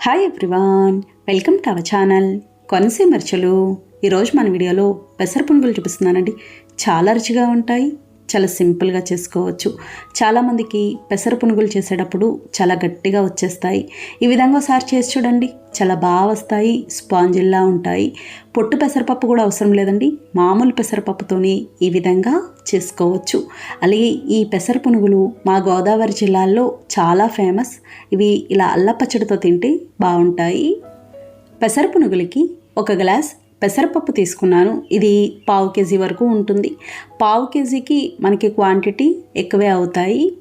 Hi everyone welcome to our channel కొనసే మర్చలు ఈరోజు మన వీడియోలో పెసర పునుగులు చూపిస్తున్నానండి. చాలా రుచిగా ఉంటాయి. చాలా సింపుల్గా చేసుకోవచ్చు. చాలామందికి పెసర పునుగులు చేసేటప్పుడు చాలా గట్టిగా వచ్చేస్తాయి. ఈ విధంగా ఒకసారి చేసి చూడండి. చాలా బాగా వస్తాయి. స్పాంజిల్లా ఉంటాయి. పొట్టు పెసరపప్పు కూడా అవసరం లేదండి. మామూలు పెసరపప్పుతోని ఈ విధంగా చేసుకోవచ్చు. అలాగే ఈ పెసర పునుగులు మా గోదావరి జిల్లాల్లో చాలా ఫేమస్. ఇవి ఇలా అల్ల పచ్చడితో తింటే బాగుంటాయి. పెసర పునుగులకి ఒక గ్లాస్ పెసరపప్పు తీసుకున్నాను. ఇది పావు కేజీ వరకు ఉంటుంది. పావు కేజీకి మనకి క్వాంటిటీ ఎక్కువే అవుతాయి.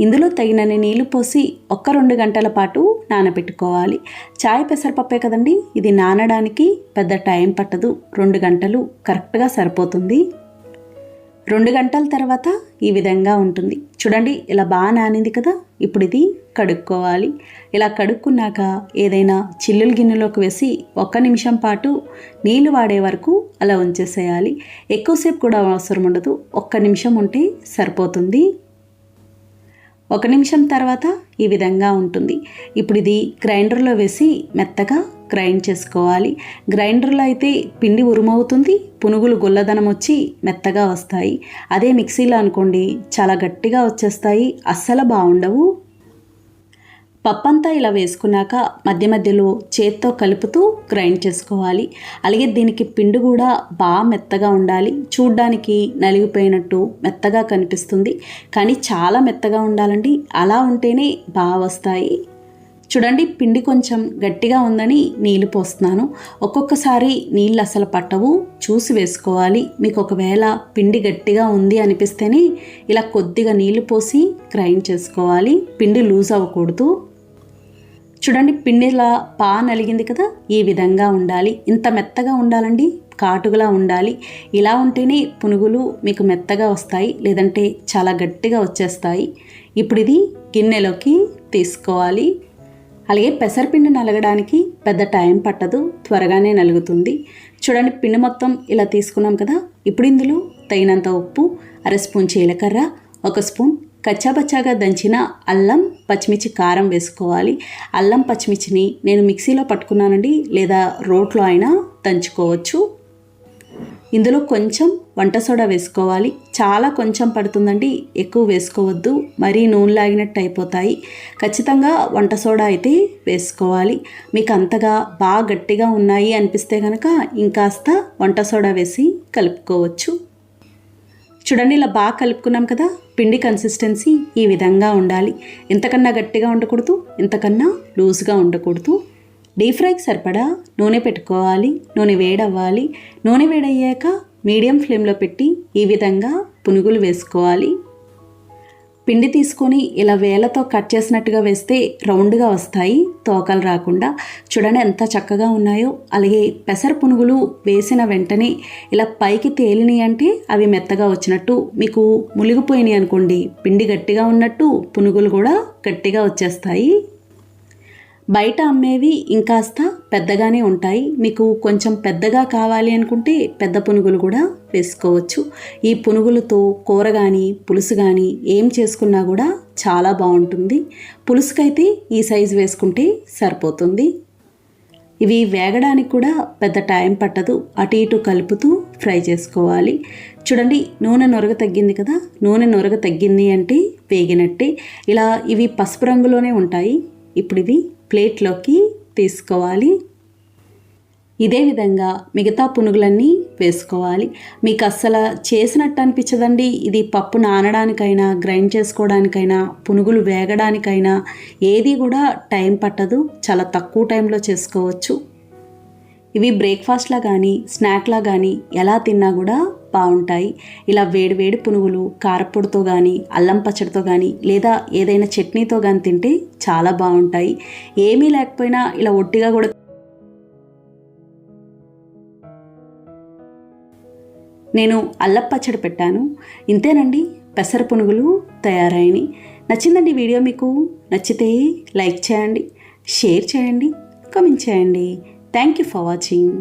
ఇందులో తగినన్ని నీళ్ళు పోసి ఒక్క రెండు గంటల పాటు నానబెట్టుకోవాలి. చాయ్ పెసరపప్పే కదండి? ఇది నానడానికి పెద్ద టైం పట్టదు. రెండు గంటలు కరెక్ట్గా సరిపోతుంది. రెండు గంటల తర్వాత ఈ విధంగా ఉంటుంది. చూడండి ఇలా బాగా నానింది కదా? ఇప్పుడు ఇది కడుక్కోవాలి. ఇలా కడుక్కున్నాక ఏదైనా చిల్లుల గిన్నెలోకి వేసి ఒక్క నిమిషం పాటు నీళ్ళు వాడే వరకు అలా ఉంచేసేయాలి. ఎక్కువసేపు కూడా అవసరం ఉండదు. ఒక్క నిమిషం ఉంటే సరిపోతుంది. ఒక నిమిషం తర్వాత ఈ విధంగా ఉంటుంది. ఇప్పుడు ఇది గ్రైండర్లో వేసి మెత్తగా గ్రైండ్ చేసుకోవాలి. గ్రైండర్లో అయితే పిండి ఉరుమవుతుంది పునుగులు గుల్లదనం వచ్చి మెత్తగా వస్తాయి. అదే మిక్సీలో అనుకోండి చాలా గట్టిగా వచ్చేస్తాయి అస్సలు బాగుండవు. పప్పంతా ఇలా వేసుకున్నాక మధ్య మధ్యలో చేత్తో కలుపుతూ గ్రైండ్ చేసుకోవాలి. అలాగే దీనికి పిండి కూడా బాగా మెత్తగా ఉండాలి. చూడ్డానికి నలిగిపోయినట్టు మెత్తగా కనిపిస్తుంది. కానీ చాలా మెత్తగా ఉండాలండి. అలా ఉంటేనే బాగా వస్తాయి. చూడండి పిండి కొంచెం గట్టిగా ఉందని నీళ్ళు పోస్తున్నాను. ఒక్కొక్కసారి నీళ్ళు అసలు పట్టవు. చూసి వేసుకోవాలి. మీకు ఒకవేళ పిండి గట్టిగా ఉంది అనిపిస్తేనే ఇలా కొద్దిగా నీళ్ళు పోసి గ్రైండ్ చేసుకోవాలి. పిండి లూజ్ అవ్వకూడదు. చూడండి పిండిలా పా నలిగింది కదా ఈ విధంగా ఉండాలి. ఇంత మెత్తగా ఉండాలండి కాటుగలా ఉండాలి. ఇలా ఉంటేనే పునుగులు మీకు మెత్తగా వస్తాయి లేదంటే చాలా గట్టిగా వచ్చేస్తాయి. ఇప్పుడు ఇది గిన్నెలోకి తీసుకోవాలి. అలాగే పెసరపిండి నలగడానికి పెద్ద టైం పట్టదు త్వరగానే నలుగుతుంది. చూడండి పిండి మొత్తం ఇలా తీసుకున్నాం కదా ఇప్పుడు ఇందులో తగినంత ఉప్పు అర స్పూన్ జీలకర్ర ఒక స్పూన్ కచ్చాబచ్చాగా దంచిన అల్లం పచ్చిమిర్చి కారం వేసుకోవాలి. అల్లం పచ్చిమిర్చిని నేను మిక్సీలో పట్టుకున్నానండి లేదా రోట్లో అయినా దంచుకోవచ్చు. ఇందులో కొంచెం వంట సోడా వేసుకోవాలి. చాలా కొంచెం పడుతుందండి ఎక్కువ వేసుకోవద్దు. మరీ నూనె లాగినట్టు అయిపోతాయి. ఖచ్చితంగా వంట సోడా అయితే వేసుకోవాలి. మీకు అంతగా బాగా గట్టిగా ఉన్నాయి అనిపిస్తే కనుక ఇంకాస్త వంట సోడా వేసి కలుపుకోవచ్చు. చూడండి ఇలా బాగా కలుపుకున్నాం కదా. పిండి కన్సిస్టెన్సీ ఈ విధంగా ఉండాలి. ఎంతకన్నా గట్టిగా ఉండకూడదు ఎంతకన్నా లూజ్గా ఉండకూడదు. డీప్ ఫ్రైకి సరిపడా నూనె పెట్టుకోవాలి నూనె వేడవ్వాలి. నూనె వేడయ్యాక మీడియం ఫ్లేమ్లో పెట్టి ఈ విధంగా పునుగులు వేసుకోవాలి. పిండి తీసుకొని ఇలా వేలతో కట్ చేసినట్టుగా వేస్తే రౌండ్గా వస్తాయి. తోకలు రాకుండా. చూడండి ఎంత చక్కగా ఉన్నాయో. అలాగే పెసర పునుగులు వేసిన వెంటనే ఇలా పైకి తేలిని అంటే అవి మెత్తగా వచ్చినట్టు. మీకు మునిగిపోయినాయి అనుకోండి. పిండి గట్టిగా ఉన్నట్టు పునుగులు కూడా గట్టిగా వచ్చేస్తాయి. బయట అమ్మేవి ఇంకాస్త పెద్దగానే ఉంటాయి. మీకు కొంచెం పెద్దగా కావాలి అనుకుంటే పెద్ద పునుగులు కూడా వేసుకోవచ్చు. ఈ పునుగులతో కూర కానీ పులుసు కానీ ఏం చేసుకున్నా కూడా చాలా బాగుంటుంది. పులుసుకైతే ఈ సైజు వేసుకుంటే సరిపోతుంది. ఇవి వేగడానికి కూడా పెద్ద టైం పట్టదు. అటు ఇటు కలుపుతూ ఫ్రై చేసుకోవాలి. చూడండి నూనె నొరగ తగ్గింది కదా? నూనె నొరగ తగ్గింది అంటే వేగినట్టే. ఇలా ఇవి పసుపు రంగులోనే ఉంటాయి. ఇప్పుడు ఇవి ప్లేట్లోకి తీసుకోవాలి. ఇదే విధంగా మిగతా పునుగులన్నీ వేసుకోవాలి. మీకు అస్సలు చేసినట్టు అనిపించదండి. ఇది పప్పు నానడానికైనా గ్రైండ్ చేసుకోవడానికైనా పునుగులు వేగడానికైనా ఏది కూడా టైం పట్టదు. చాలా తక్కువ టైంలో చేసుకోవచ్చు. ఇవి బ్రేక్ఫాస్ట్లా కానీ స్నాక్లా కానీ ఎలా తిన్నా కూడా బాగుంటాయి. ఇలా వేడి వేడి పునుగులు కారపొడితో కానీ అల్లం పచ్చడితో కానీ లేదా ఏదైనా చట్నీతో కానీ తింటే చాలా బాగుంటాయి. ఏమీ లేకపోయినా ఇలా ఒట్టిగా కూడా నేను అల్లం పచ్చడి పెట్టాను. ఇంతేనండి. పెసర పునుగులు తయారైనవి నచ్చిందండి వీడియో మీకు? నచ్చితే లైక్ చేయండి షేర్ చేయండి కామెంట్ చేయండి. Thank you for watching.